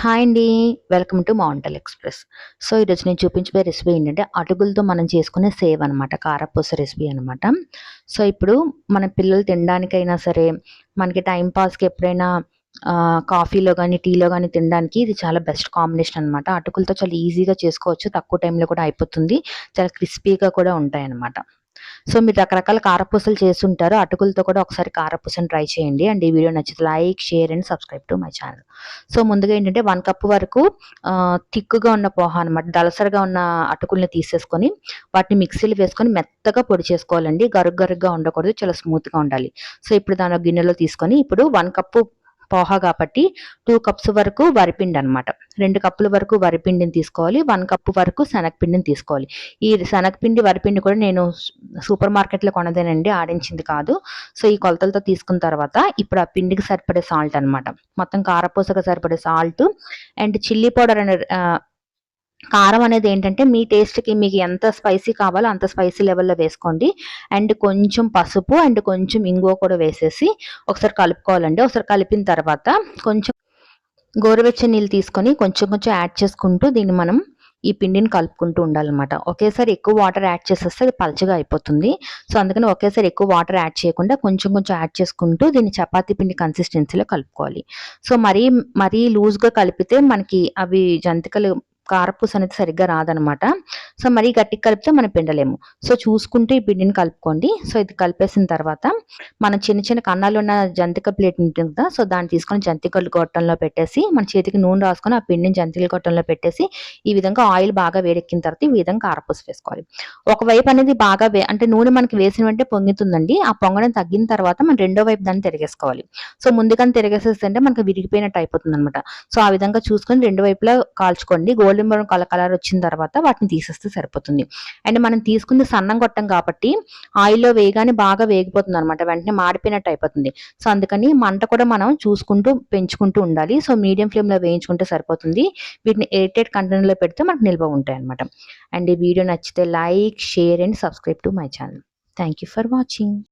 Hi అండి. Welcome to మౌంటల్ express. So ఈరోజు నేను చూపించబోయే రెసిపీ ఏంటంటే అటుకులతో మనం చేసుకునే సేవ్ అనమాట కారపూస రెసిపీ అనమాట సో ఇప్పుడు మన పిల్లలు తినడానికైనా సరే మనకి టైం పాస్కి ఎప్పుడైనా కాఫీలో కానీ టీలో కానీ తినడానికి ఇది చాలా బెస్ట్ కాంబినేషన్ అనమాట అటుకులతో చాలా ఈజీగా చేసుకోవచ్చు తక్కువ టైంలో కూడా అయిపోతుంది. చాలా క్రిస్పీగా కూడా ఉంటాయి అనమాట సో మీరు రకరకాల కారపూసలు చేస్తుంటారు. అటుకులతో కూడా ఒకసారి కారపూసని ట్రై చేయండి. అండ్ ఈ వీడియో నచ్చితే like share and subscribe to my channel. So ముందుగా ఏంటంటే వన్ కప్ వరకు థిక్గా తిక్కుగా ఉన్న పోహ అనమాట దలసరిగా ఉన్న అటుకుల్ని తీసేసుకొని వాటిని మిక్సీలో వేసుకొని మెత్తగా పొడి చేసుకోవాలండి. గరుగ్ గరుగ్గా ఉండకూడదు. చాలా స్మూత్గా ఉండాలి. సో ఇప్పుడు దాని గిన్నెలో తీసుకొని ఇప్పుడు వన్ కప్పు పోహా కాబట్టి టూ కప్స్ వరకు వరిపిండి అనమాట రెండు కప్పుల వరకు వరిపిండిని తీసుకోవాలి వన్ కప్పు వరకు శనగపిండిని తీసుకోవాలి. ఈ శనగపిండి వరిపిండి కూడా నేను సూపర్ మార్కెట్లో కొనదేనండి ఆడించింది కాదు. సో ఈ కొలతలతో తీసుకున్న తర్వాత ఇప్పుడు ఆ పిండికి సరిపడే సాల్ట్ అనమాట మొత్తం కారపూసకు సరిపడే సాల్ట్ అండ్ చిల్లీ పౌడర్ అనే కారం అనేది ఏంటంటే మీ టేస్ట్కి మీకు ఎంత స్పైసీ కావాలో అంత స్పైసీ లెవెల్లో వేసుకోండి. అండ్ కొంచెం పసుపు అండ్ కొంచెం ఇంగువ కూడా వేసేసి ఒకసారి కలుపుకోవాలండి. ఒకసారి కలిపిన తర్వాత కొంచెం గోరువెచ్చని నీళ్ళు తీసుకొని కొంచెం కొంచెం యాడ్ చేసుకుంటూ దీన్ని మనం ఈ పిండిని కలుపుకుంటూ ఉండాలన్నమాట. ఒకేసారి ఎక్కువ వాటర్ యాడ్ చేసేస్తే అది పలచగా అయిపోతుంది. సో అందుకని ఒకేసారి ఎక్కువ వాటర్ యాడ్ చేయకుండా కొంచెం కొంచెం యాడ్ చేసుకుంటూ దీన్ని చపాతీ పిండి కన్సిస్టెన్సీలో కలుపుకోవాలి. సో మరీ మరీ లూజ్గా కలిపితే మనకి అవి జంతికలు కారపూస అనేది సరిగ్గా రాదనమాట. సో మరీ గట్టిగా కలిపితే మనం పిండలేము. సో చూసుకుంటూ ఈ పిండిని కలుపుకోండి. సో ఇది కలిపేసిన తర్వాత మన చిన్న చిన్న కన్నాలు ఉన్న జంతిక ప్లేట్ ఉంటుంది కదా సో దాన్ని తీసుకొని జంతికలు గొట్టంలో పెట్టేసి మన చేతికి నూనె రాసుకొని ఆ పిండిని జంతికలు గొట్టంలో పెట్టేసి ఈ విధంగా ఆయిల్ బాగా వేడెక్కిన తర్వాత ఈ విధంగా కారపూస వేసుకోవాలి. ఒకవైపు అనేది బాగా వే అంటే నూనె మనకి వేసిన వెంటనే పొంగుతుందండి. ఆ పొంగడం తగ్గిన తర్వాత మనం రెండో వైపు దాన్ని తిరిగేసుకోవాలి. సో ముందుగానే తిరిగేసేస్తే మనకి విరిగిపోయినట్టు అయిపోతుంది అనమాట సో ఆ విధంగా చూసుకొని రెండు వైపులా కాల్చుకోండి. గోల్డెన్ బ్రౌన్ కలర్ కలర్ వచ్చిన తర్వాత వాటిని తీసేస్తే సరిపోతుంది. అండ్ మనం తీసుకుంది సన్నం కొట్టం కాబట్టి ఆయిల్లో వేయగానే బాగా వేగిపోతుంది అనమాట వెంటనే మాడిపోయినట్టు అయిపోతుంది. సో అందుకని మంట కూడా మనం చూసుకుంటూ పెంచుకుంటూ ఉండాలి. సో మీడియం ఫ్లేమ్లో వేయించుకుంటే సరిపోతుంది. వీటిని ఎయిటెడ్ కంటైనర్లో పెడితే మనకు నిల్వ ఉంటాయి అనమాట అండ్ ఈ వీడియో నచ్చితే like share and subscribe to my channel. Thank you for watching.